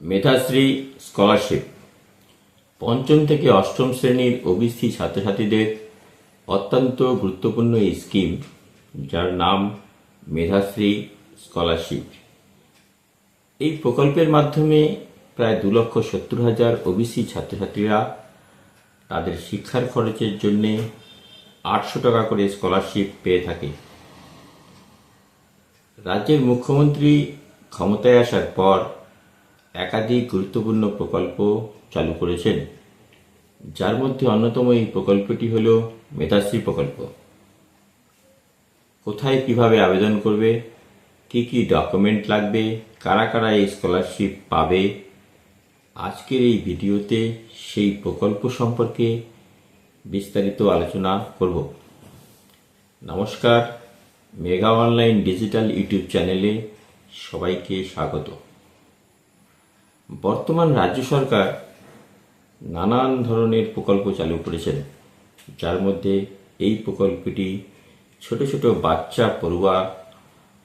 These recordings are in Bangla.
মেধাশ্রী স্কলারশিপ। পঞ্চম থেকে অষ্টম শ্রেণির ওবিসি ছাত্রছাত্রীদের অত্যন্ত গুরুত্বপূর্ণ এই স্কিম, যার নাম মেধাশ্রী স্কলারশিপ। এই প্রকল্পের মাধ্যমে প্রায় দু লক্ষ সত্তর হাজার ওবিসি ছাত্রছাত্রীরা তাদের শিক্ষার খরচের জন্যে আটশো টাকা করে স্কলারশিপ পেয়ে থাকে। রাজ্যের মুখ্যমন্ত্রী ক্ষমতায় আসার পর একাধিক গুরুত্বপূর্ণ প্রকল্প চালু করেছেন। যার মধ্যে অন্যতম এই প্রকল্পটি হল মেধাশ্রী প্রকল্প। কোথায় কীভাবে আবেদন করবে? কি কি ডকুমেন্ট লাগবে? কারা কারা এই স্কলারশিপ পাবে? আজকের এই ভিডিওতে সেই প্রকল্প সম্পর্কে বিস্তারিত আলোচনা করব। নমস্কার, মেগা অনলাইন ডিজিটাল ইউটিউব চ্যানেলে সবাইকে স্বাগত। বর্তমান রাজ্য সরকার নানান ধরনের প্রকল্প চালু করেছেন। যার মধ্যে এই প্রকল্পটি ছোট ছোট বাচ্চা, পড়ুয়া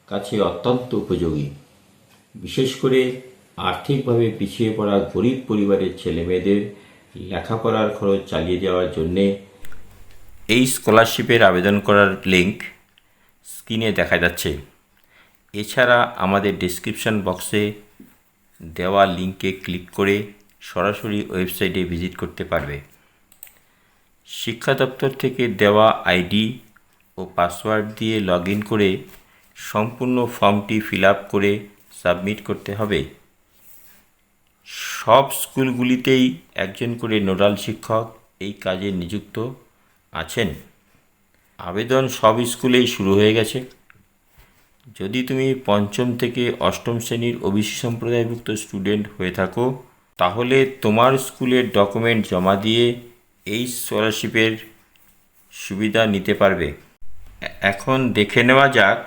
কাছে অত্যন্ত উপযোগী। বিশেষ করে আর্থিকভাবে পিছিয়ে পড়া গরিব পরিবারের ছেলেমেয়েদের লেখাপড়ার খরচ চালিয়ে যাওয়ার জন্যে এই স্কলারশিপের আবেদন করার লিঙ্ক স্ক্রিনে দেখা যাচ্ছে। এছাড়া আমাদের ডিসক্রিপশন বক্সে দেওয়া লিঙ্কে ক্লিক করে সরাসরি ওয়েবসাইটে ভিজিট করতে পারবে। শিক্ষা দপ্তর থেকে দেওয়া আইডি ও পাসওয়ার্ড দিয়ে লগ করে সম্পূর্ণ ফর্মটি ফিল করে সাবমিট করতে হবে। সব স্কুলগুলিতেই একজন করে নোডাল শিক্ষক এই কাজে নিযুক্ত আছেন। আবেদন সব স্কুলেই শুরু হয়ে গেছে। যদি তুমি পঞ্চম থেকে অষ্টম শ্রেণির ওবিসি সম্প্রদায়ভুক্ত স্টুডেন্ট হয়ে থাকো, তাহলে তোমার স্কুলের ডকুমেন্ট জমা দিয়ে এই স্কলারশিপের সুবিধা নিতে পারবে। এখন দেখে নেওয়া যাক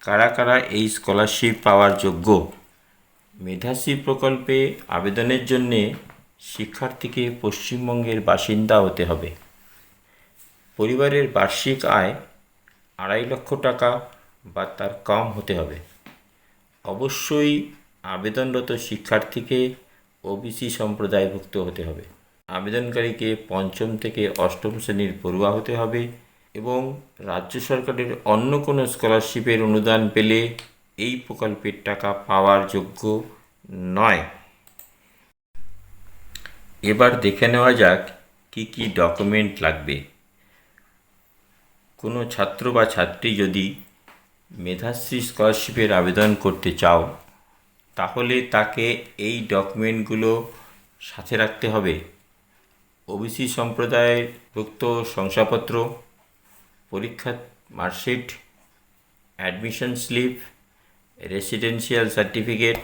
কারা কারা এই স্কলারশিপ পাওয়ার যোগ্য। মেধাশ্রী প্রকল্পে আবেদনের জন্যে শিক্ষার্থীকে পশ্চিমবঙ্গের বাসিন্দা হতে হবে। পরিবারের বার্ষিক আয় আড়াই লক্ষ টাকা বা তার কম হতে হবে। অবশ্যই আবেদনরত শিক্ষার্থীকে ওবিসি সম্প্রদায়ভুক্ত হতে হবে। আবেদনকারীকে পঞ্চম থেকে অষ্টম শ্রেণির পড়ুয়া হতে হবে এবং রাজ্য সরকারের অন্য কোনো স্কলারশিপের অনুদান পেলে এই প্রকল্পের টাকা পাওয়ার যোগ্য নয়। এবার দেখে নেওয়া যাক কি কি ডকুমেন্ট লাগবে। কোনো ছাত্র বা ছাত্রী যদি মেধাশ্রী স্কলারশিপের আবেদন করতে চাও, তাহলে তাকে এই ডকুমেন্টগুলো সাথে রাখতে হবে। ওবিসি সম্প্রদায়ের ভুক্ত শংসাপত্র পরীক্ষার marksheet, admission slip residential certificate,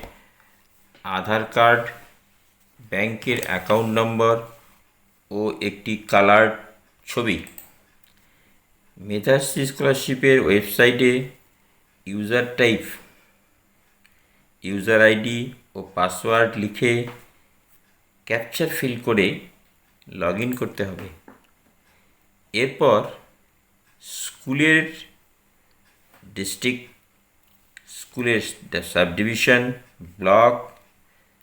Aadhaar card, ব্যাংকের অ্যাকাউন্ট নম্বর ও একটি কালার ছবি। মেধাশ্রী স্কলারশিপের ওয়েবসাইটে ইউজার টাইপ, ইউজার আইডি ও পাসওয়ার্ড লিখে ক্যাপচার ফিল করে লগ ইন করতে হবে। এরপর স্কুলের ডিস্ট্রিক্ট, স্কুলের সাব ডিভিশন ব্লক,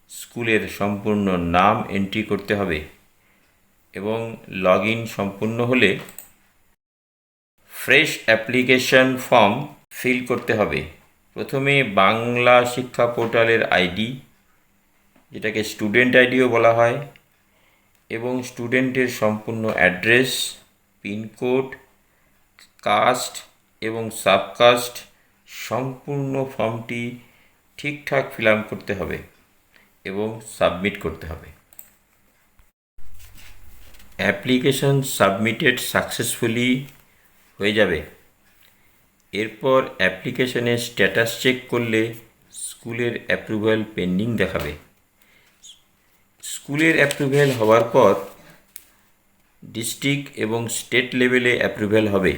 স্কুলের সম্পূর্ণ নাম এন্ট্রি করতে হবে এবং লগ ইন সম্পূর্ণ হলে ফ্রেশ অ্যাপ্লিকেশন ফর্ম ফিল করতে হবে। প্রথমে বাংলা শিক্ষা পোর্টালের আইডি, যেটাকে স্টুডেন্ট আইডিও বলা হয়, এবং স্টুডেন্টের সম্পূর্ণ অ্যাড্রেস পিনকোড কাস্ট, এবং সাবকাস্ট সম্পূর্ণ ফর্মটি ঠিকঠাক ফিল করতে হবে এবং সাবমিট করতে হবে। অ্যাপ্লিকেশন সাবমিটেড সাকসেসফুলি হয়ে যাবে। এরপর অ্যাপ্লিকেশনের স্ট্যাটাস চেক করলে স্কুলের অ্যাপ্রুভ্যাল পেন্ডিং দেখাবে। স্কুলের অ্যাপ্রুভ্যাল হওয়ার পর ডিস্ট্রিক্ট এবং স্টেট লেভেলে অ্যাপ্রুভ্যাল হবে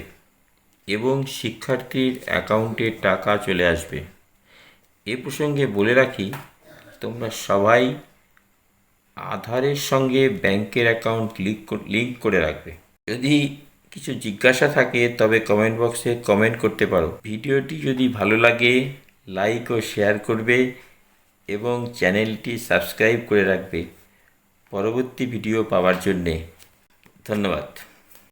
এবং শিক্ষার্থীর অ্যাকাউন্টে টাকা চলে আসবে। এ প্রসঙ্গে বলে রাখি, তোমরা সবাই আধারের সঙ্গে ব্যাংকের অ্যাকাউন্ট লিঙ্ক লিঙ্ক করে রাখবে। যদি কিছু জিজ্ঞাসা থাকে, তবে কমেন্ট বক্সে কমেন্ট করতে পারো। ভিডিওটি যদি ভালো লাগে লাইক ও শেয়ার করবে এবং চ্যানেলটি সাবস্ক্রাইব করে রাখবে। পরবর্তী ভিডিও পাওয়ার জন্যে ধন্যবাদ।